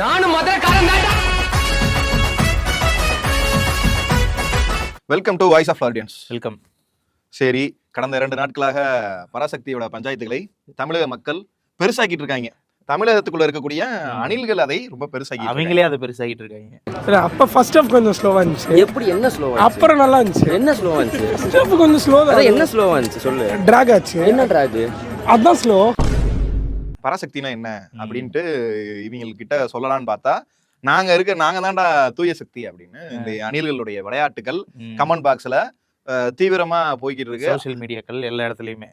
நானும் மதுரக்காரன் தான்டா. Welcome to voice of audience welcome சரி கடந்த இரண்டு நாட்களாக பராசக்தியோட பஞ்சாயத்துகளை தமிழக மக்கள் பெருசாக்கிட்டு இருக்காங்க. தமிழகத்துக்குள்ள இருக்கக்கூடிய அணில்கள் அதை ரொம்ப பெருசாக்கி அவங்களே அதை பெருசாகிட்டு இருக்காங்க. இல்ல அப்ப ஃபர்ஸ்ட் ஹாஃப் கொஞ்சம் ஸ்லோவா இருந்துச்சு. எப்படி என்ன ஸ்லோவா அப்புறம் நல்லா இருந்துச்சு. என்ன ஸ்லோவா இருந்துச்சு? ஃபர்ஸ்ட் ஹாஃப் கொஞ்சம் ஸ்லோ அதான் என்ன ஸ்லோவா இருந்துச்சு சொல்லு. டிராக் ஆச்சு. என்ன ட்ராக் அதான் ஸ்லோ பராசக்தினா என்ன அப்படின்ட்டு இவங்க கிட்ட சொல்லலாம்னு பார்த்தா நாங்க இருக்க நாங்க தான்டா தூய சக்தி அப்படின்னு இந்த அணில்களுடைய விளையாட்டுகள் கமெண்ட் பாக்ஸ்ல தீவிரமா போய்கிட்டு இருக்கு. சோஷியல் மீடியாக்கள் எல்லா இடத்துலயுமே.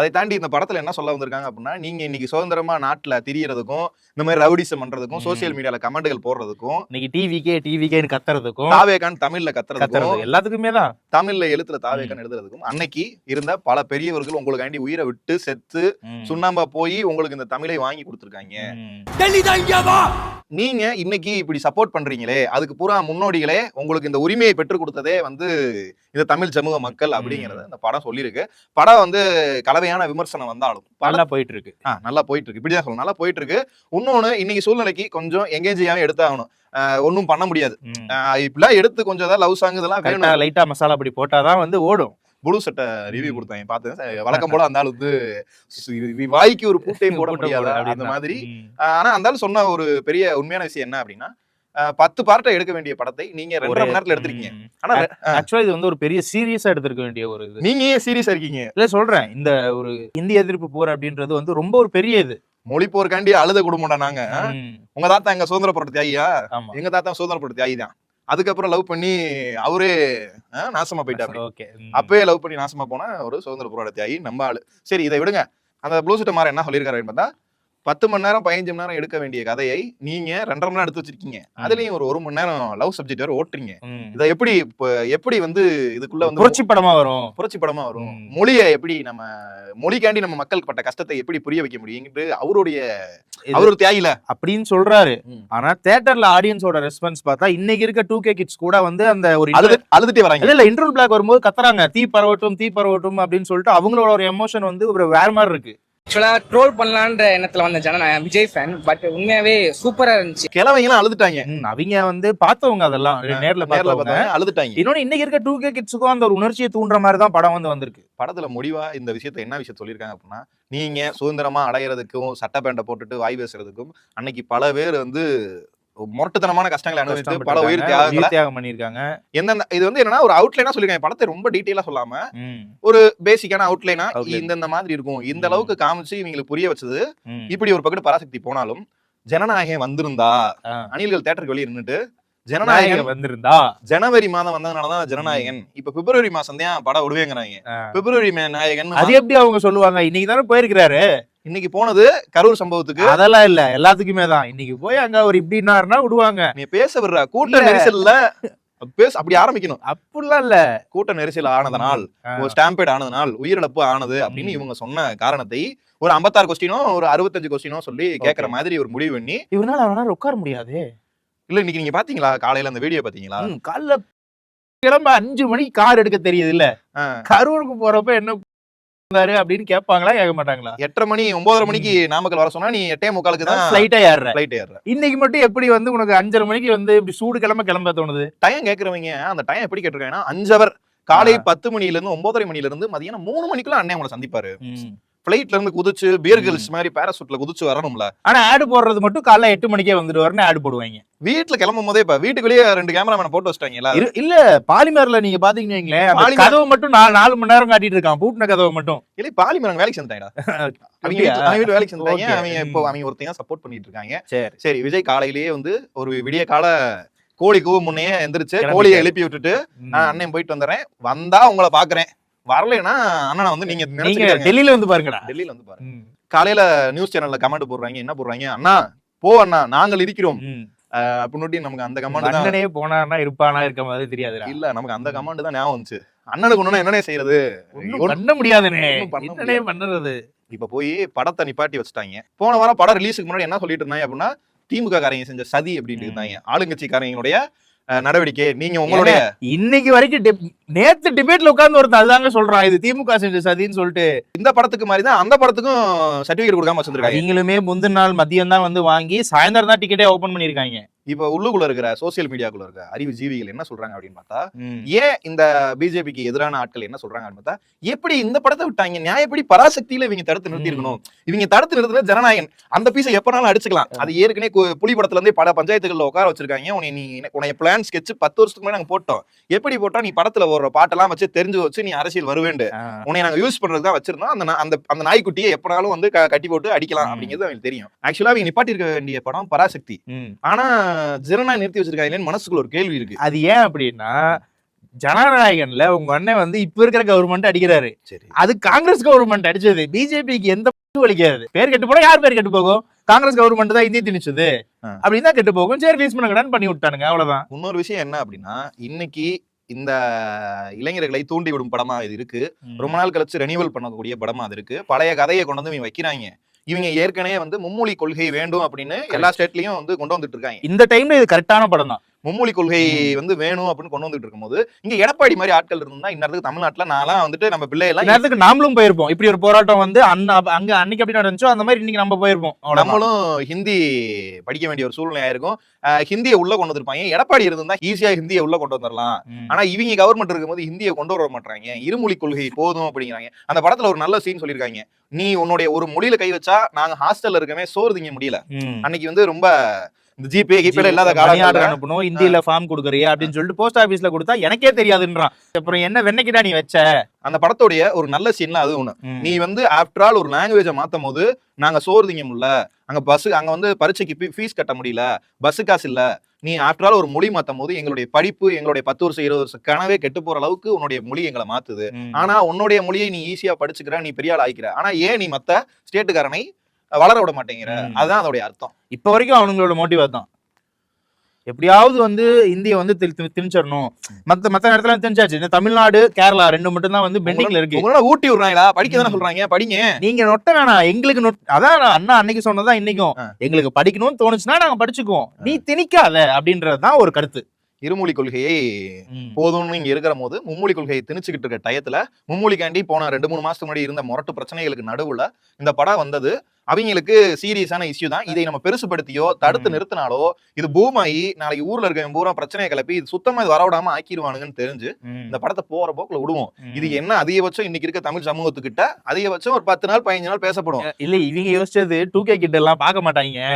அதை தாண்டி இந்த படத்துல என்ன சொல்ல வந்திருக்காங்க அப்படின்னா நீங்க இன்னைக்கு சுதந்திரமா நாட்டுல திரியறதுக்கும் இந்த மாதிரி ரவுடிசம் பண்றதுக்கும். சோசியல் மீடியால கமெண்ட்கள் போடுறதுக்கும் இன்னைக்கு டிவிக்கே டிவிக்கேன்னு கத்துறதுக்கும் தாவேகான் தமிழ்ல கத்துறதுக்கும் கத்துறது எல்லாத்துக்குமே தான் தமிழ்ல எழுத்துல தாவேகான் எழுதுறதுக்கும் அன்னைக்கு இருந்த பல பெரியவர்கள் உங்களுக்காண்டி உயிரை விட்டு செத்து. சுண்ணாம்பா போய் உங்களுக்கு இந்த தமிழை வாங்கி கொடுத்துருக்காங்க. நீங்க இன்னைக்கு இப்படி சப்போர்ட் பண்றீங்களே அதுக்கு பூரா முன்னோடிகளே உங்களுக்கு இந்த உரிமையை பெற்றுக் கொடுத்ததே வந்து இந்த தமிழ் சமூக மக்கள் அப்படிங்கறத இந்த படம் சொல்லியிருக்கு படம் வந்து கலவையான விமர்சனம் வந்தாலும் நல்லா போயிட்டு இருக்கு ஆ, நல்லா போயிட்டு இருக்கு இப்படிதான் சொல்லணும். நல்லா போயிட்டு இருக்கு இன்னொன்னு இன்னைக்கு சூழ்நிலைக்கு கொஞ்சம் எங்கேஜியாவே எடுத்தாகணும். ஒன்றும் பண்ண முடியாது. இப்படிலாம் எடுத்து கொஞ்சம் ஏதாவது லவ் சாங் இதெல்லாம் வேணும் லைட்டா மசாலா அப்படி போட்டாதான் வந்து ஓடும். புளு சட்டை ரிவ்யூ கொடுத்தாங்க பார்த்தேன். வழக்கம் போல அந்த ஆள் வந்து வாய்க்கு ஒரு பூட்டையும் போட முடியாது? அந்த. மாதிரி. ஆனா அந்த ஆள் சொன்ன ஒரு பெரிய உண்மையான விஷயம் என்ன அப்படின்னா பத்து பார்ட்டை எடுக்க வேண்டிய படத்தை நீங்க ரெண்டரை மணி நேரத்துல எடுத்திருக்கீங்க. ஆனா ஆக்சுவலா இது வந்து ஒரு பெரிய சீரியஸா எடுத்திருக்க வேண்டிய ஒரு இது. நீங்க ஏன் சீரியஸா இருக்கீங்க? இல்ல சொல்றேன் இந்த ஒரு இந்திய எதிர்ப்பு போர் அப்படின்றது வந்து ரொம்ப ஒரு பெரிய இது. மொழி போருக்காண்டி அழுத குடும்பம்டா நாங்க. உங்க தாத்தா எங்க சுதந்திர போராட்ட தியாகியா? எங்க தாத்தா சுதந்திர போராட்ட தியாகி தான். அதுக்கப்புறம் லவ் பண்ணி அவரே நாசமா போயிட்டாரு ஓகே அப்பவே லவ் பண்ணி நாசமா போன ஒரு சுதந்திர போராட்ட தியாகி நம்ம ஆளு. சரி இதை விடுங்க. அந்த ப்ளூ சட்டை மாற என்ன சொல்லியிருக்காரு பார்த்தா பத்து மணி நேரம் பதினஞ்சு மணி நேரம் எடுக்க வேண்டிய கதையை நீங்க ரெண்டரை மணி நேரம் எடுத்து வச்சிருக்கீங்க. அதுலயும் ஒரு ஒரு மணி நேரம் லவ் சப்ஜெக்ட் வேற ஓட்டுறீங்க. இதை எப்படி எப்படி வந்து இதுக்குள்ள வந்து புரட்சி படமா வரும். புரட்சி படமா வரும். மொழியை எப்படி நம்ம மொழிக்காண்டி நம்ம மக்களுக்கு பட்ட கஷ்டத்தை எப்படி புரிய வைக்க முடியுங்கிறது அவருடைய அவர் தியாகில. அப்படின்னு சொல்றாரு. ஆனா தியேட்டர்ல ஆடியன்ஸோட ரெஸ்பான்ஸ் பார்த்தா இன்னைக்கு இருக்க டூ கே கிட்ஸ் கூட வந்து அந்த ஒரு அழுது அழுதுட்டே வராங்க. இல்ல இல்ல இன்டர்வல் பிளாக் வரும்போது கத்துறாங்க. தீ பரவட்டும் தீ பரவட்டும் அப்படின்னு சொல்லிட்டு அவங்களோட ஒரு எமோஷன் வந்து ஒரு வேற மாதிரி இருக்கு. ஆக்சுவலா ட்ரோல் பண்ணலான்ற எண்ணத்துல வந்த ஜன நான் விஜய் ஃபேன் பட் உண்மையாவே சூப்பரா இருந்துச்சு. கிழவங்க எல்லாம் அழுதுட்டாங்க அவங்க வந்து பார்த்தவங்க அதெல்லாம். நேர்ல நேர்ல பார்த்தவங்க. பார்த்தாங்க அழுதுட்டாங்க. இன்னொன்னு இன்னைக்கு இருக்க டூ கே கிட்ஸுக்கும் அந்த ஒரு உணர்ச்சியை தூண்டுற மாதிரி தான் படம் வந்து வந்திருக்கு. படத்துல முடிவா இந்த விஷயத்த என்ன விஷயம் சொல்லியிருக்காங்க அப்படின்னா நீங்க சுதந்திரமா அடையிறதுக்கும் சட்ட பேண்டை போட்டுட்டு வாய் பேசுறதுக்கும் அன்னைக்கு பல பேர் வந்து முரட்டுத்தனமான கஷ்டங்களை அனுபவித்து பல உயிர் தியாகம் பண்ணிருக்காங்க எந்தெந்த இது வந்து என்னன்னா ஒரு அவுட்லைனா சொல்லிருக்காங்க படத்தை ரொம்ப டீட்டெயிலா சொல்லாம ஒரு பேசிக்கான அவுட்லைனா. இந்தந்த மாதிரி இருக்கும். இந்த. அளவுக்கு காமிச்சு இவங்களுக்கு புரிய வச்சது. இப்படி ஒரு பக்கத்து பராசக்தி போனாலும் ஜனநாயகம் வந்திருந்தா. அணில்கள் தேட்டருக்கு வெளியே நின்னுட்டு ஜனநாயகம் வந்திருந்தா ஜனவரி மாதம் வந்ததுனாலதான் ஜனநாயகன். இப்ப பிப்ரவரி மாசம் தான் படம் விடுவேங்கிறாங்க. பிப்ரவரி மே- நாயகன் அது எப்படி அவங்க சொல்லுவாங்க? இன்னைக்கு தானே போயிருக்கிறாரு. இன்னைக்கு போனது கரூர் சம்பவத்துக்கு அதெல்லாம் இல்ல எல்லாத்துக்குமே தான் இன்னைக்கு போய் அங்க அவர் இப்படின்னாருன்னா விடுவாங்க நீ பேச விடுற கூட்ட. நெரிசல்ல பேச அப்படி ஆரம்பிக்கணும் அப்படிலாம் இல்ல கூட்ட நெரிசல் ஆனதனால். ஒரு ஸ்டாம்பேட் ஆனதனால் உயிரிழப்பு ஆனது அப்படின்னு. இவங்க சொன்ன காரணத்தை ஒரு 56 கொஸ்டினோ ஒரு அறுபத்தஞ்சு கொஸ்டினோ சொல்லி கேட்கற. மாதிரி ஒரு முடிவு பண்ணி இவனால அவனால உட்கார முடியாது இல்ல இன்னைக்கு நீங்க பாத்தீங்களா காலையில அந்த வீடியோ பாத்தீங்களா காலைல கிளம்ப அஞ்சு மணிக்கு கார் எடுக்க தெரியுது இல்ல. கரூருக்கு போறப்ப என்ன இருந்தாரு அப்படின்னு கேட்பாங்களா கேட்க மாட்டாங்களா? எட்டரை மணி ஒன்பதரை மணிக்கு நாமக்கல் வர சொன்னா நீ எட்டே முக்காலுக்கு தான் ஃபிளைட்டா ஏறுற ஃபிளைட் ஏறுற இன்னைக்கு மட்டும் எப்படி வந்து உனக்கு அஞ்சரை மணிக்கு வந்து இப்படி சூடு கிளம்ப கிளம்ப தோணுது? டைம் கேக்குறவங்க அந்த டைம் எப்படி கேட்டிருக்காங்கன்னா அஞ்சு அவர் காலை பத்து மணில இருந்து ஒன்பதரை மணில இருந்து மதியானம் மூணு மணிக்குள்ள அண்ணன் உங்களை சந்திப்பாரு. பிளைட்ல இருந்து குதிச்சு பியர் கேர்ள்ஸ் மாதிரி பேராசூட்ல குதிச்சு வரணும்ல. ஆனா ஆடு போடுறது மட்டும் காலைல எட்டு மணிக்கே வந்துடுவாருன்னு ஆடு போடுவாங்க. வீட்டுல கிளம்பும் போதே இப்ப வீட்டுக்குள்ளேயே ரெண்டு கேமராமேனை போட்டு வச்சிட்டாங்கல்ல இரு- இல்ல பாலிமர்ல நீங்க பாத்தீங்கன்னு பாலிமர். கதவு மட்டும் நாலு நாலு மணி நேரம் காட்டிட்டு இருக்கான். பூட்டின கதவை மட்டும். இல்ல பாலிமரன் வேலைக்கு சேர்ந்துட்டாங்கடா. அவங்க வேலைக்கு சேர்ந்தாங்க. அவங்க இப்போ. அவங்க ஒருத்தையும் சப்போர்ட் பண்ணிட்டு இருக்காங்க. சரி. சரி விஜய் காலையிலேயே வந்து ஒரு விடிய கால கோழி கூவ முன்னையே எந்திரிச்சு. கோழியை எழுப்பி விட்டுட்டு. நான் அண்ணன் போயிட்டு வந்துடுறேன் வந்தா உங்களை பாக்குறேன். வரலைன்னா அண்ணனை வந்து நீங்க நீங்க. டெல்லியில வந்து பாருங்கடா. டெல்லியில வந்து பாருங்க. காலையில நியூஸ் சேனல்ல கமெண்ட் போடுறாங்க என்ன போடுறாங்க? அண்ணா போ அண்ணா நாங்கள் இருக்கிறோம். அப்படின்னு நமக்கு அந்த கமாண்ட் அண்ணனே போனார்னா இருப்பானா இருக்க மாதிரி தெரியாதுடா. இல்ல நமக்கு அந்த கமாண்ட் தான் ஞாபகம் வந்துச்சு. அண்ணனுக்கு ஒண்ணு என்னனே செய்யறது பண்ண முடியாதுனே. என்னனே பண்ணுறது இப்ப போய் படத்தை நிப்பாட்டி வச்சுட்டாங்க. போன வாரம் படம் ரிலீஸுக்கு முன்னாடி என்ன சொல்லிட்டு இருந்தாங்க அப்படின்னா திமுக காரங்க செஞ்ச சதி அப்படின்னு. இருந்தாங்க. ஆளுங்கட்சிக்காரங்களுடைய நடவடிக்கை. நீங்க உங்களுடைய இன்னைக்கு வரைக்கும் நேத்து டிபேட்ல உட்கார்ந்து ஒருத்தன் அதுதாங்க சொல்றான். இது திமுக செஞ்ச சதின்னு சொல்லிட்டு. இந்த படத்துக்கு மாதிரி தான் அந்த படத்துக்கும் சர்டிபிகேட் கொடுக்காம வச்சிருக்காங்க. அவங்களுமே முந்தின நாள் மதியம் தான் வந்து வாங்கி சாயந்தரம் தான் டிக்கெட்டே ஓபன் பண்ணிருக்காங்க இப்ப உள்ளுக்குள்ள இருக்கிற சோசியல் மீடியாக்குள்ள இருக்க அறிவு ஜீவிகள் என்ன சொல்றாங்க அப்படின்னு பார்த்தா ஏன் இந்த பிஜேபிக்கு எதிரான ஆட்கள் என்ன சொல்றாங்க அப்படின்னு பார்த்தா எப்படி இந்த படத்தை விட்டாங்க நியாயப்படி பராசக்தியில இவங்க தடுத்து நிறுத்தி இருக்கணும் இவங்க தடுத்து நிறுத்தின ஜனநாயகன். அந்த பீஸை எப்பனாலும் அடிச்சுக்கலாம். அது ஏற்கனவே புலி படத்துல இருந்தே பல பஞ்சாயத்துகள்ல உட்கார வச்சிருக்காங்க. உன்னை நீ உனைய பிளான் ஸ்கெட்ச் பத்து வருஷத்துக்கு முன்னாடி நாங்க போட்டோம். எப்படி போட்டா நீ படத்துல ஒரு பாட்டெல்லாம் வச்சு தெரிஞ்சு வச்சு நீ அரசியல் வருவேண்டு. உன்னை நாங்க யூஸ் பண்றதுக்கு தான் வச்சிருந்தோம். அந்த அந்த அந்த நாய்க்குட்டியை எப்பனாலும் வந்து கட்டி போட்டு அடிக்கலாம். அப்படிங்கிறது அவங்களுக்கு தெரியும். ஆக்சுவலா அவங்க நிப்பாட்டி இருக்க வேண்டிய படம் பராசக்தி. ஆனா ஜனநாயகம் நிறுத்தி வச்சிருக்காங்களேன்னு மனசுக்குள்ள ஒரு கேள்வி இருக்கு. அது ஏன் அப்படின்னா ஜனநாயகன்ல உங்க அண்ணன் வந்து இப்ப இருக்கிற கவர்மெண்ட் அடிக்கிறாரு. சரி. அது காங்கிரஸ் கவர்மெண்ட் அடிச்சது. பிஜேபிக்கு எந்த வலிக்காது. பேர் கெட்டு போனா யார் பேர் கெட்டு போகும்? காங்கிரஸ் கவர்மெண்ட் தான் இந்தி திணிச்சது. அப்படின்னு தான் கெட்டு போகும். சரி ரிலீஸ் பண்ண கடன் பண்ணி விட்டானுங்க. அவ்வளவுதான். இன்னொரு விஷயம் என்ன அப்படின்னா இன்னைக்கு இந்த இளைஞர்களை தூண்டி விடும் படமா இது இருக்கு. ரொம்ப நாள் கழிச்சு ரெனியூவல் பண்ணக்கூடிய படமா அது இருக்கு. பழைய கதையை கொண்டு வந்து வைக்கிறாங்க. இவங்க ஏற்கனவே வந்து மும்மொழி கொள்கை வேண்டும் அப்படின்னு எல்லா ஸ்டேட்லயும் வந்து கொண்டு வந்துட்டு இருக்காங்க. இந்த டைம்ல இது கரெக்டான படம் தான் மும்மொழி கொள்கை வந்து வேணும் அப்படின்னு கொண்டு வந்துட்டு இருக்கும்போது இங்க எடப்பாடி மாதிரி ஆட்கள் இருந்தா இந்நேரத்துக்கு தமிழ்நாட்டுல நான்லாம் வந்துட்டு நம்ம பிள்ளையெல்லாம் நேரத்துக்கு நாமளும் போயிருப்போம். இப்படி ஒரு போராட்டம் வந்து அண்ணா அங்க அன்னைக்கு எப்படி நடந்துச்சோ அந்த மாதிரி இன்னைக்கு நம்ம போயிருப்போம். நம்மளும் ஹிந்தி படிக்க வேண்டிய ஒரு சூழ்நிலை ஆயிருக்கும். ஹிந்தியை உள்ள கொண்டு வந்திருப்பாங்க. எடப்பாடி இருந்தா ஈஸியா ஹிந்தியை உள்ள கொண்டு வந்துடலாம். ஆனா இவங்க கவர்மெண்ட் இருக்கும்போது ஹிந்தியை கொண்டு வர மாட்டாங்க இருமொழி கொள்கை போதும் அப்படிங்கிறாங்க. அந்த படத்துல ஒரு நல்ல சீன் சொல்லியிருக்காங்க. நீ உன்னுடைய ஒரு மொழியில கை வச்சா நாங்க ஹாஸ்டல்ல இருக்கவே சோறு திங்க முடியல. அன்னைக்கு வந்து ரொம்ப இந்த ஜிபே கிபே இல்லாத காலம் அனுப்பணும் இந்தியில ஃபார்ம் கொடுக்குறியா அப்படின்னு சொல்லிட்டு போஸ்ட் ஆபீஸ்ல கொடுத்தா எனக்கே தெரியாதுன்றான். அப்புறம் என்ன வெண்ணைக்கிட்டா நீ வச்ச? அந்த படத்துடைய ஒரு நல்ல சீன்ல அது ஒண்ணு. நீ வந்து ஆஃப்டர் ஆல் ஒரு லாங்குவேஜை மாத்தும் போது நாங்க சோறு திங்க முடியல. அங்க பஸ் அங்க வந்து பரீட்சைக்கு ஃபீஸ் கட்ட முடியல. பஸ் காசு இல்ல. நீ ஆஃப்டர் ஆல் ஒரு மொழி மாத்தும் போது எங்களுடைய படிப்பு எங்களுடைய பத்து வருஷம் இருபது வருஷம் கனவே கெட்டு போற அளவுக்கு உன்னுடைய மொழி எங்களை மாத்துது. ஆனா உன்னுடைய மொழியை நீ ஈஸியா படிச்சுக்கிற நீ பெரிய ஆள் ஆயிக்கிற. ஆனா ஏன் நீ மத்த ஸ்டேட்டுக்காரனை வளர விட மாட்டேங்கிற. அதுதான் அதோடைய அர்த்தம். இப்ப வரைக்கும் அவங்களோட மோட்டிவ் தான் எப்படியாவது வந்து இந்திய வந்து திணிச்சிடணும். மத்த மத்த இடத்துல திணிச்சாச்சு. இந்த தமிழ்நாடு கேரளா ரெண்டு மட்டும் தான் வந்து பெண்டிங்ல இருக்கு. உங்களோட ஊட்டி விடுறாங்களா? படிக்க தானே. சொல்றாங்க. படிங்க. நீங்க நொட்ட வேணாம். எங்களுக்கு நொட் அதான் அண்ணா அன்னைக்கு சொன்னதான் இன்னைக்கும். எங்களுக்கு படிக்கணும்னு தோணுச்சுன்னா நாங்க படிச்சுக்குவோம். நீ திணிக்காத அப்படின்றதுதான் ஒரு கருத்து. இருமொழி கொள்கையை போதும்னு இங்க இருக்கிற போது மும்மொழி கொள்கையை திணிச்சுக்கிட்டு இருக்க டயத்துல மும்மொழிக்காண்டி போன ரெண்டு மூணு மாசத்துக்கு முன்னாடி இருந்த முரட்டு பிரச்சனைகளுக்கு நடுவுல இந்த படம் வந்தது. அவங்களுக்கு சீரியஸான இஷ்யூ தான். இதை நம்ம பெருசுபடுத்தியோ தடுத்து. நிறுத்தினாலோ இது பூமாயி நாளைக்கு ஊர்ல இருக்க பூரா பிரச்சனையை கிளப்பி இது சுத்தமா இது வரவிடாம ஆக்கிடுவானுங்கன்னு தெரிஞ்சு இந்த படத்தை போற போக்குல விடுவோம். இது என்ன அதிகபட்சம் இன்னைக்கு இருக்க தமிழ் சமூகத்துக்கிட்ட அதிகபட்சம் ஒரு பத்து நாள் பதினஞ்சு நாள் பேசப்படும். இல்ல இவங்க யோசிச்சது டூ கே கிட்ட எல்லாம் பார்க்க மாட்டாங்க.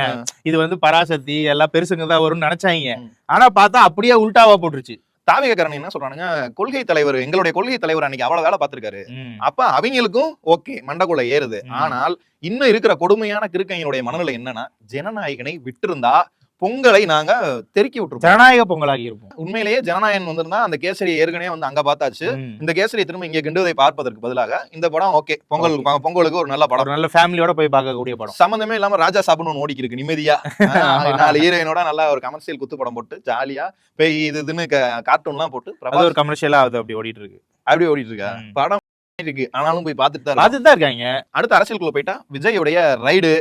இது வந்து பராசக்தி எல்லாம் பெருசுங்க தான் வரும்னு நினைச்சாங்க. ஆனா பார்த்தா அப்படியே உல்டாவா போட்டுருச்சு. தாவிகக்காரன் என்ன சொல்றானுங்க? கொள்கை தலைவர் எங்களுடைய கொள்கை தலைவர் அன்னைக்கு அவ்வளவு வேலை பார்த்திருக்காரு. அப்ப அவங்களுக்கும் ஓகே மண்டக்குள்ள ஏறுது. ஆனால் இன்னும் இருக்கிற கொடுமையான கிறுக்கையினுடைய மனநிலை என்னன்னா ஜனநாயகனை விட்டிருந்தா பொங்கலை நாங்க தெருக்கி விட்டுருப்போம். ஜனநாயக பொங்கலாகி இருப்போம். உண்மையிலேயே ஜனநாயகன் வந்திருந்தா அந்த கேசரி ஏற்கனவே வந்து அங்க பார்த்தாச்சு. இந்த கேசரி திரும்ப இங்க கிண்டுவதை பார்ப்பதற்கு பதிலாக இந்த படம் ஓகே. பொங்கல் பொங்கலுக்கு ஒரு நல்ல படம். நல்ல ஃபேமிலியோட போய் பார்க்கக்கூடிய படம். சம்பந்தமே இல்லாம ராஜா சாப்பிடணும் ஓடிக்கு இருக்கு. நிம்மதியா. நாலு ஹீரோயினோட நல்லா ஒரு கமர்ஷியல் குத்து படம் போட்டு ஜாலியா பேய் இது இதுன்னு கார்ட்டூன்லாம் போட்டு ஒரு கமர்ஷியலா அது அப்படி ஓடிட்டு இருக்கு. அப்படியே ஓடிட்டு இருக்கா. படம் இருக்கு. ஆனாலும் போய் பார்த்துட்டு தான். பார்த்துட்டு தான் இருக்காங்க. அடுத்த அரசியலுக்குள்ள போயிட்டா விஜயோடைய ரைடு.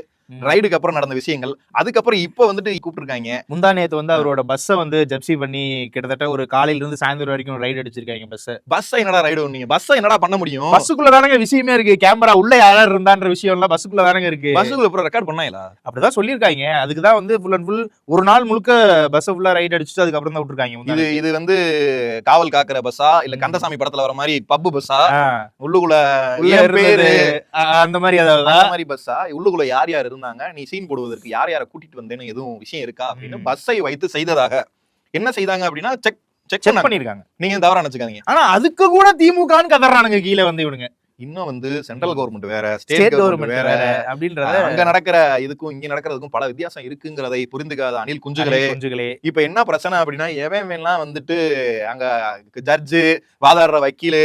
ரைடுக்கு அப்புறம் நடந்த விஷயங்கள். அதுக்கப்புறம் இப்போ வந்துட்டு கூப்பிட்டுருக்காங்க. முந்தா நேத்து வந்து அவரோட பஸ்ஸை வந்து ஜப்சி பண்ணி கிட்டத்தட்ட ஒரு காலையில இருந்து சாயந்தரம் வரைக்கும் ரைடு அடிச்சிருக்காங்க பஸ் பஸ் என்னடா ரைடு நீங்க பஸ் என்னடா பண்ண முடியும்? பஸ்ஸுக்குள்ள தானங்க விஷயமே இருக்கு. கேமரா உள்ள யாரா இருந்தான்ற விஷயம் எல்லாம் பஸ்ஸுக்குள்ள தானங்க இருக்கு. பஸ்ஸுக்குள்ள அப்புறம் ரெக்கார்ட் பண்ணாங்களா? அப்படிதான் சொல்லியிருக்காங்க. அதுக்கு தான் வந்து ஃபுல் அண்ட் ஃபுல் ஒரு நாள் முழுக்க பஸ் ஃபுல்லா ரைடு அடிச்சுட்டு அதுக்கப்புறம் தான் விட்டுருக்காங்க இது இது வந்து காவல் காக்குற பஸ்ஸா? இல்ல கந்தசாமி படத்துல வர மாதிரி பப்பு பஸ்ஸா? உள்ளுக்குள்ள அந்த மாதிரி அதாவது அந்த மாதிரி பஸ்ஸா? உள்ளுக்குள்ள யார் யார் இருந்தாங்க. நீ சீன் போடுவதற்கு யார் யாரை கூட்டிட்டு வந்தேன்னு எதுவும் விஷயம் இருக்கா அப்படின்னு. பஸ்ஸை வைத்து செய்ததாக. என்ன செய்தாங்க அப்படின்னா செக் செக் செக் பண்ண பண்ணிருக்காங்க. நீங்க தவறா நினைச்சுக்காதீங்க. ஆனா அதுக்கு கூட திமுகன்னு கதறானுங்க கீழே வந்து இவனுங்க. இன்னும் வந்து சென்ட்ரல் கவர்மெண்ட் வேற ஸ்டேட் கவர்மெண்ட் வேற அப்படின்றத அங்க நடக்கிற இதுக்கும் இங்க நடக்கிறதுக்கும் பல வித்தியாசம் இருக்குங்கிறதை புரிந்துக்காத அனில் குஞ்சுகளே. குஞ்சுகளே. இப்ப என்ன பிரச்சனை அப்படின்னா எவன் எல்லாம் வந்துட்டு அங்க ஜட்ஜு வாதாடுற வக்கீலு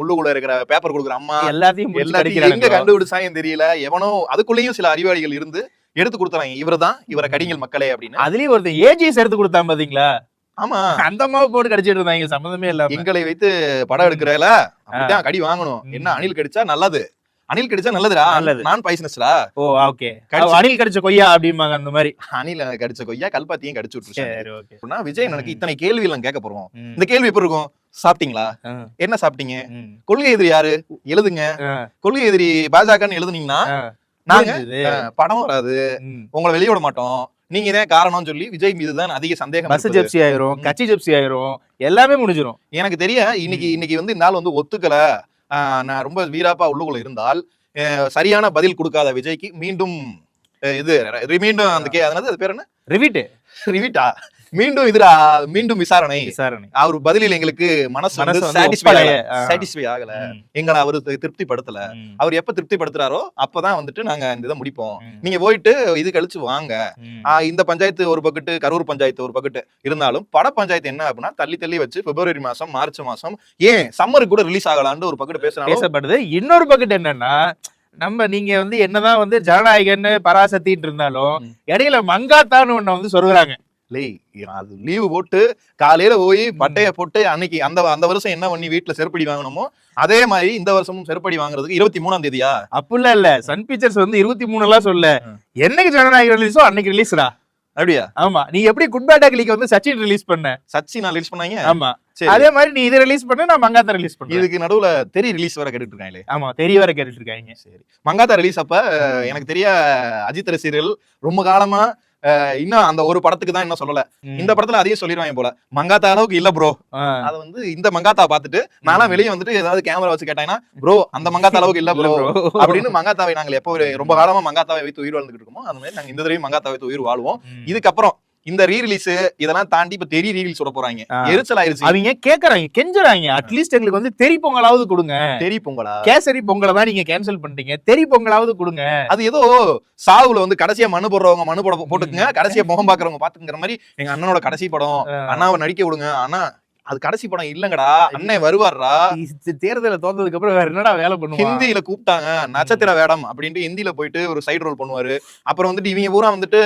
உள்ளுக்குள்ள இருக்கிற பேப்பர் கொடுக்குற அம்மா எல்லாத்தையும் எல்லாத்தையும் எங்க. கண்டுபிடிச்சாயும் தெரியல. எவனோ அதுக்குள்ளேயும் சில அறிவாளிகள் இருந்து எடுத்து கொடுத்துறாங்க. இவர்தான் இவரை கடிங்கள் மக்களே அப்படின்னு. அதுலயும் ஒருத்தன் ஏஜிஎஸ் எடுத்து கொடுத்தான் பாத்தீங்களா? ஆமா. அந்த மாவு போட்டு கடிச்சிட்டு இருந்தாங்க சம்மந்தமே இல்லாம. எங்களை வைத்து படம் எடுக்கிறல அப்படிதான் கடி வாங்கணும். என்ன அணில் கடிச்சா நல்லது. அணில் கடிச்சா நல்லதுடா. நல்லது. நான் பாய்சனஸ்டா ஓ ஓகே. அணில் கடிச்ச கொய்யா அப்படிம்பாங்க அந்த மாதிரி. அணில் கடிச்ச கொய்யா கல்பாத்தியும் கடிச்சு விட்டுருச்சு. விஜய் எனக்கு இத்தனை கேள்வி எல்லாம் கேட்க போறோம். இந்த கேள்வி எப்படி இருக்கும்? சாப்பிட்டீங்களா. என்ன சாப்பிட்டீங்க. கொள்கை எதிரி யாரு? எழுதுங்க. கொள்கை எதிரி பாஜகன்னு எழுதுனீங்கன்னா. நாங்க படம் வராது. உங்களை வெளிய விட மாட்டோம். நீங்க தான் காரணம்னு சொல்லி விஜய் மீது தான் அதிக சந்தேகம் பஸ். ஜெப்சி ஆயிரும் கட்சி ஜெப்சி ஆயிரும் எல்லாமே முடிஞ்சிரும். எனக்கு தெரிய இன்னைக்கு இன்னைக்கு வந்து இந்த நாள் வந்து ஒத்துக்கல. ஆஹ், நான் ரொம்ப வீராப்பா உள்ளுக்குள்ள இருந்தால் சரியான பதில் கொடுக்காத விஜய்க்கு மீண்டும் இது மீண்டும் அந்த கே அதனால அது பேர் என்ன? ரிவிட் ரிவிட்டா மீண்டும் இதுடா மீண்டும் விசாரணை. விசாரணை. அவர் பதிலில் எங்களுக்கு மனசு மனசு சாட்டிஸ்ஃபை ஆகல. எங்களை அவரு தி- திருப்திப்படுத்தல. ம். அவர் எப்ப திருப்திப்படுத்துறாரோ அப்பதான் வந்துட்டு நாங்க இந்த இதை முடிப்போம். நீங்க போயிட்டு இது கழிச்சு வாங்க. இந்த பஞ்சாயத்து ஒரு பக்கெட்டு கரூர் பஞ்சாயத்து ஒரு பக்கெட்டு. இருந்தாலும் பட பஞ்சாயத்து என்ன அப்படின்னா தள்ளி தள்ளி வச்சு பிப்ரவரி மாசம் மார்ச் மாசம் ஏன் சம்மருக்கு கூட ரிலீஸ் ஆகலான்னு ஒரு பக்கெட்டு பேசுறாங்க பேசப்படுது. இன்னொரு பக்கெட் என்னன்னா நம்ம நீங்க வந்து என்னதான் வந்து ஜனநாயகன்னு பராசத்தின்னு இருந்தாலும். இடையில மங்காத்தான்னு ஒண்ணு வந்து சொல்றாங்க அது லீவு போட்டு காலையில போய் பட்டைய போட்டு அன்னைக்கு அந்த அந்த வருஷம் என்ன பண்ணி வீட்டுல செருப்படி வாங்கணுமோ அதே மாதிரி இந்த வருஷமும் செருப்படி வாங்குறதுக்கு இருபத்தி மூணாம் தேதியா? அப்படிலாம் இல்ல. சன் பிக்சர்ஸ் வந்து இருபத்தி மூணு எல்லாம் சொல்ல. என்னைக்கு ஜனநாயகம் ரிலீஸோ அன்னைக்கு ரிலீஸ்டா அப்படியா? ஆமா. நீ எப்படி குட் பேட் அக்லிக்கு வந்து சச்சின் ரிலீஸ் பண்ண? சச்சி நான் ரிலீஸ் பண்ணாங்க? ஆமா. அதே மாதிரி நீ இதை ரிலீஸ் பண்ண நான் மங்காத்தா ரிலீஸ் பண்ணேன் இதுக்கு நடுவுல தெரி ரிலீஸ் வர கேட்டுட்டு இருக்காங்களே. ஆமா தெரிய வர கேட்டுட்டு இருக்காங்க. சரி. மங்காத்தா ரிலீஸ் அப்ப எனக்கு தெரிய அஜித் ரசிகர்கள் ரொம்ப காலமா இன்னும் அந்த ஒரு படத்துக்கு தான் இன்னும் சொல்லல. இந்த படத்துல அதையும் சொல்லிடுவாங்க போல மங்காத்தா அளவுக்கு இல்ல ப்ரோ. அத வந்து இந்த மங்காத்தா பாத்துட்டு நானா வெளியே வந்துட்டு ஏதாவது கேமரா வச்சு கேட்டாங்கன்னா ப்ரோ அந்த மங்காத்தா அளவுக்கு இல்ல ப்ரோ. அப்படின்னு மங்காத்தாவை நாங்கள் எப்போ ஒரு- ரொம்ப காலமா மங்காத்தாவை வைத்து உயிர் வாழ்ந்துட்டு இருக்கோமோ அந்த மாதிரி நாங்க இந்த தடவை மங்காத்தாவை வைத்து உயிர் வாழ்வோம். இதுக்கப்புறம் இந்த ரீ ரிலீஸ் இதெல்லாம் தாண்டி இப்ப தெரிய ரீ ரிலீஸ் விட போறாங்க. எரிச்சல் ஆயிருச்சு. அவங்க கேக்குறாங்க? கெஞ்சுறாங்க. அட்லீஸ்ட் எங்களுக்கு வந்து தெரி பொங்கலாவது கொடுங்க. தெரி பொங்கலா? கேசரி பொங்கலை தான் நீங்க கேன்சல் பண்ணிட்டீங்க. தெரி பொங்கலாவது கொடுங்க. அது ஏதோ சாவுல வந்து கடைசியா மனு போடுறவங்க மனு போட போட்டுக்குங்க. கடைசியா முகம் பாக்குறவங்க பாத்துக்கிற மாதிரி எங்க அண்ணனோட கடைசி படம். அண்ணாவை நடிக்க விடுங்க. ஆனா அது கடைசி படம் இல்லங்கடா. அண்ணன் வருவார்ரா. தேர்தல தோந்ததுக்கு அப்புறம் வேற என்னடா வேலை பண்ணுவாங்க ஹிந்தியில கூப்பிட்டாங்க. நட்சத்திர வேடம் அப்படின்ட்டு ஹிந்தியில போயிட்டு ஒரு சைடு ரோல் பண்ணுவாரு. அப்புறம் வந்துட்டு இவங்க பூரா வந்துட்டு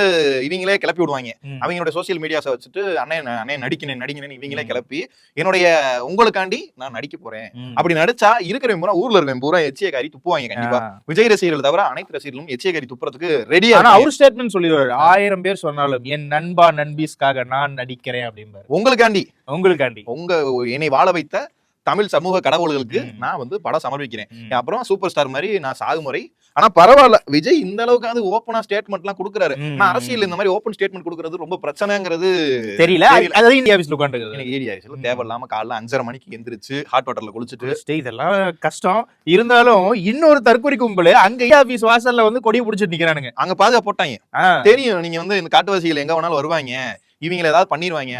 இவங்களே கிளப்பி விடுவாங்க. அவங்களோட சோசியல் மீடியாஸை வச்சுட்டு அண்ணன் அண்ணன் நடிக்கிறேன் நடிக்கிறேன் இவங்களே கிளப்பி என்னுடைய உங்களுக்காண்டி நான் நடிக்க போறேன். அப்படி நடிச்சா இருக்கிறவங்க பூரா ஊர்ல இருக்கவங்க பூரா எச்சியக்காரி துப்புவாங்க கண்டிப்பா. விஜய் ரசிகர்கள் தவிர அனைத்து ரசிகர்களும் எச்சியக்காரி துப்புறதுக்கு ரெடியா ஆனா அவர் ஸ்டேட்மெண்ட் சொல்லிடுவாரு. ஆயிரம் பேர் சொன்னாலும் என் நண்பா நண்பீஸ்க்காக நான் நடிக்கிறேன் அப்படிம்பாரு. உங்களுக்காண்டி. உங்களுக்காண்டி. உங்க என்னை வாழ வைத்த தமிழ் சமூக கடவுள்களுக்கு. நான் வந்து படம் சமர்ப்பிக்கிறேன். அப்புறம் சூப்பர் ஸ்டார் மாதிரி நான் சாகுமுறை. ஆனா பரவாயில்ல. விஜய் இந்த அளவுக்கு ஓப்பனா ஸ்டேட்மெண்ட் எல்லாம் கொடுக்குறாரு. நான் அரசியல் இந்த மாதிரி ஓப்பன் ஸ்டேட்மெண்ட் கொடுக்கறது ரொம்ப பிரச்சனைங்கிறது தெரியல. அதாவது இந்தியா ஆபீஸ்ல உட்காந்துருக்குது. எனக்கு ஏரியா ஆயிடுச்சு. ம். தேவையில்லாம காலைல அஞ்சரை மணிக்கு எந்திரிச்சு ஹாட் வாட்டர்ல குளிச்சுட்டு இதெல்லாம் கஷ்டம். இருந்தாலும் இன்னொரு தற்கொலை கும்பல் அங்க ஆபீஸ் வாசல்ல வந்து கொடியை பிடிச்சிட்டு நிக்கிறானுங்க. அங்க பாதுகாப்பு போட்டாங்க. தெரியும். நீங்க வந்து இந்த காட்டுவாசிகள் எங்க வேணாலும் வருவாங்க. இவங்களை ஏதாவது பண்ணிடுவாங்க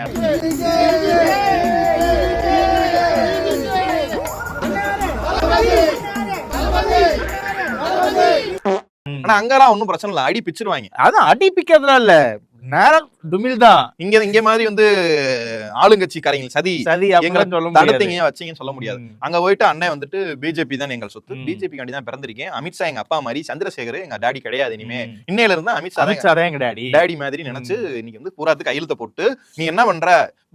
ஆனா அங்கெல்லாம் ஒன்றும் பிரச்சனை இல்லை. அடி பிச்சிருவாங்க. அதான் அடி பிக்கிறதுலாம் இல்ல. நேரம் டுமில் தான் இங்க இங்க மாதிரி வந்து ஆளுங்கட்சிக்காரங்க சதி. சதி எங்களை தடுத்தீங்க வச்சீங்கன்னு சொல்ல முடியாது. அங்க போயிட்டு அண்ணன் வந்துட்டு பிஜேபி தான் எங்கள் சொத்து. பிஜேபி காண்டி தான் பிறந்திருக்கேன். அமித்ஷா எங்க அப்பா மாதிரி சந்திரசேகர் எங்க டாடி கிடையாது இனிமே. இன்னையில இருந்து அமித்ஷா அமித்ஷா எங்க டாடி. டேடி மாதிரி நினைச்சு இன்னைக்கு வந்து பூராத்துக்கு கையெழுத்த போட்டு நீ என்ன பண்ற?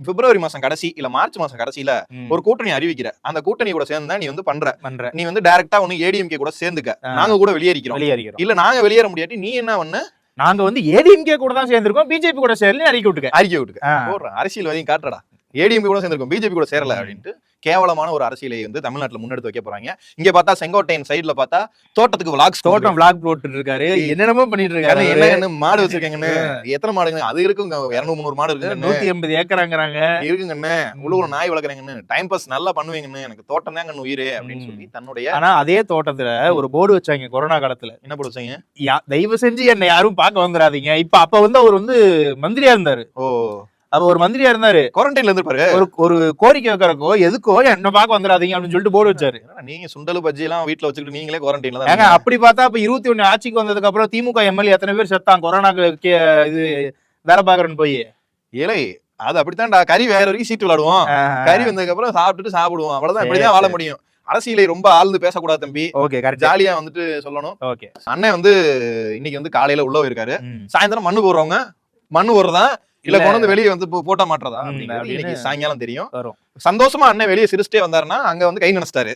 பிப்ரவரி மாசம் கடைசி இல்ல மார்ச் மாசம் கடைசியில. ஒரு கூட்டணி அறிவிக்கிற. அந்த கூட்டணி கூட சேர்ந்து நீ வந்து பண்ற. பண்ற. நீ வந்து டைரக்டா ஒன்னு ஏடிஎம்கே கூட சேர்ந்துக்க. நாங்க கூட வெளியேறிக்கிறோம். இல்ல நாங்க வெளியேற முடியாட்டி நீ என்ன பண்ண? நாங்க வந்து ஏடிஎம்கே கூட தான் சேர்ந்திருக்கோம். பிஜேபி கூட சேரல அறிக்கை விட்டுக்க அறிக்கை விட்டுக்க. போடுறேன். அரசியல் வரையும் காட்டுறடா ஏடிஎம்கே கூட சேர்ந்திருக்கோம் பிஜேபி கூட சேரல. அப்படின்ட்டு கேவலமான ஒரு அரசியலை வந்து தமிழ்நாட்டுல முன்னெடுத்து வைக்க போறாங்க. இங்க பார்த்தா செங்கோட்டையன் சைடுல பார்த்தா தோட்டத்துக்கு விளாக்ஸ் தோட்டம் விளாக் போட்டு இருக்காரு. என்னென்னமோ பண்ணிட்டு இருக்காரு. என்ன என்ன மாடு வச்சிருக்கீங்கன்னு? எத்தனை மாடுங்க? அது இருக்குங்க. இருநூறு முந்நூறு மாடு இருக்குங்க நூத்தி எண்பது ஏக்கராங்கிறாங்க. இருக்குங்கண்ணே. உழுவுல நாய் வளர்க்குறேங்கன்னு டைம் பாஸ் நல்லா பண்ணுவீங்கன்னு எனக்கு தோட்டம் தாங்க உயிரே அப்படின்னு. சொல்லி தன்னுடைய ஆனா அதே தோட்டத்துல ஒரு போர்டு வச்சாங்க கொரோனா காலத்துல. என்ன பிடிச்சீங்க யா- தயவு செஞ்சு என்னை யாரும் பார்க்க வந்துடாதீங்க இப்ப அப்ப வந்து அவர் வந்து மந்திரியா இருந்தாரு. ஓ. அப்ப ஒரு மந்திரியா இருந்தாரு. குவாரண்டைன்ல இருந்து பாரு ஒரு ஒரு கோரிக்கை வைக்கிறக்கோ எதுக்கோ என்ன பார்க்க வந்துடாதீங்க அப்படின்னு சொல்லிட்டு போர்டு வச்சாரு. நீங்க சுண்டலு பஜ்ஜி எல்லாம் வீட்டுல வச்சுக்கிட்டு நீங்களே குவாரண்டைன்ல தான் அப்படி பார்த்தா அப்ப இருபத்தி ஒண்ணு ஆட்சிக்கு வந்ததுக்கு அப்புறம் திமுக எம்எல்ஏ எத்தனை பேர் செத்தான்? கொரோனாக்கு இது வேலை பாக்குறேன்னு போய். ஏழை அது அப்படித்தான்டா. கறி வேற வரைக்கும் சீட்டு விளையாடுவோம் கறி வந்ததுக்கு அப்புறம் சாப்பிட்டுட்டு சாப்பிடுவோம். அவ்வளவுதான் இப்படிதான் வாழ. முடியும். அரசியலை ரொம்ப ஆழ்ந்து பேசக்கூடாது தம்பி. ஓகே ஜாலியா வந்துட்டு சொல்லணும். ஓகே அண்ணன் வந்து இன்னைக்கு வந்து காலையில உள்ள போயிருக்காரு. சாயந்தரம் மண்ணு போடுறவங்க. மண்ணு போடுறதா? இல்ல. கொண்டு வந்து வெளியே வந்து போட்டா மாட்டுறதா அப்படின்னு சாயங்காலம் தெரியும். சந்தோஷமா அண்ணன் வெளியே சிரிச்சிட்டே வந்தாருன்னா அங்க வந்து கை நினைச்சிட்டாரு.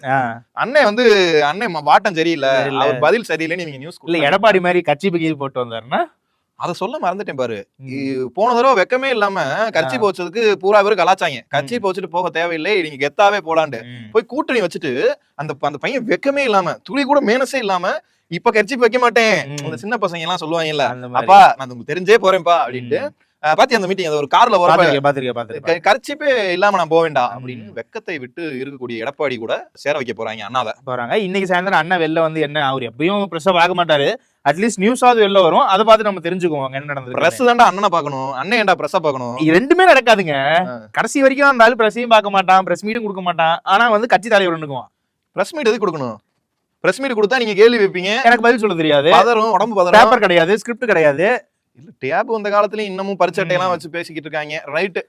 அண்ணன் வந்து அண்ணன் வாட்டம் சரியில்லை. அவர் பதில் சரியில்லைன்னு நீங்க நியூஸ் இல்ல எடப்பாடி மாதிரி கட்சி பக்கி போட்டு வந்தாருன்னா? அதை சொல்ல மறந்துட்டேன் பாரு. போன தடவை வெக்கமே இல்லாம கட்சி போச்சதுக்கு பூரா பேர் கலாச்சாங்க. கட்சி போச்சுட்டு போக தேவையில்லை நீங்க கெத்தாவே போலாண்டு. போய் கூட்டணி வச்சுட்டு அந்த அந்த பையன் வெக்கமே இல்லாம துளி கூட மேனஸே இல்லாம இப்ப கட்சி வைக்க மாட்டேன். அந்த சின்ன பசங்க எல்லாம் சொல்லுவாங்கல்ல. அப்பா நான் உங்களுக்கு தெரிஞ்சே போறேன்ப்பா அப்படின்ட்டு பாத்தி அந்த மீட்டிங் அது ஒரு கார்ல வரப்ப பாத்திருக்கேன் பாத்திருக்கேன் கர்ச்சிப்பே இல்லாம நான் போக வேண்டாம் ம். அப்படின்னு வெக்கத்தை விட்டு இருக்கக்கூடிய எடப்பாடி கூட சேர வைக்க போறாங்க அண்ணாவை. போறாங்க. இன்னைக்கு சாயந்தரம் அண்ணன் வெளில வந்து என்ன அவர் எப்பயும் பிரஸ்ஸை பார்க்க மாட்டாரு. அட்லீஸ்ட் நியூஸாவது வெளில வரும். அதை பார்த்து நம்ம தெரிஞ்சுக்குவோம் என்ன நடந்தது பிரஸ் தான்டா அண்ணனை பார்க்கணும். அண்ணன் ஏன்டா பிரஸ்ஸ பார்க்கணும்? இது ரெண்டுமே நடக்காதுங்க. கடைசி வரைக்கும் அந்த ஆளு பிரஸ்ஸையும் பார்க்க மாட்டான் பிரஸ் மீட்டும் கொடுக்க மாட்டான். ஆனா வந்து கட்சி தலைவர் நின்னுக்குவான் பிரஸ் மீட் எதுக்கு கொடுக்கணும்? பிரஸ் மீட் கொடுத்தா நீங்க கேள்வி வைப்பீங்க. எனக்கு பதில் சொல்ல தெரியாது. பதறும் உடம்பு பதறும். பேப்பர் கிடையாது ஸ்கிரிப்ட் கிடையாது. இல்ல டேப் வந்த காலத்துலயும் இன்னமும் பரிச்சட்டையெல்லாம் வச்சு பேசிக்கிட்டு இருக்காங்க. ரைட்டு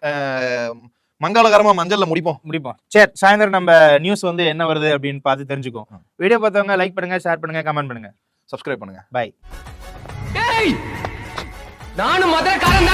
மங்களகரமா மஞ்சள்ல முடிப்போம். முடிப்போம். சரி சாயந்தரம் நம்ம நியூஸ் வந்து என்ன வருது அப்படின்னு பார்த்து தெரிஞ்சுக்கோம் வீடியோ பார்த்தவங்க லைக் பண்ணுங்க ஷேர் பண்ணுங்க கமெண்ட் பண்ணுங்க. சப்ஸ்கிரைப் பண்ணுங்க. பை நானும் மதுரக்காரன்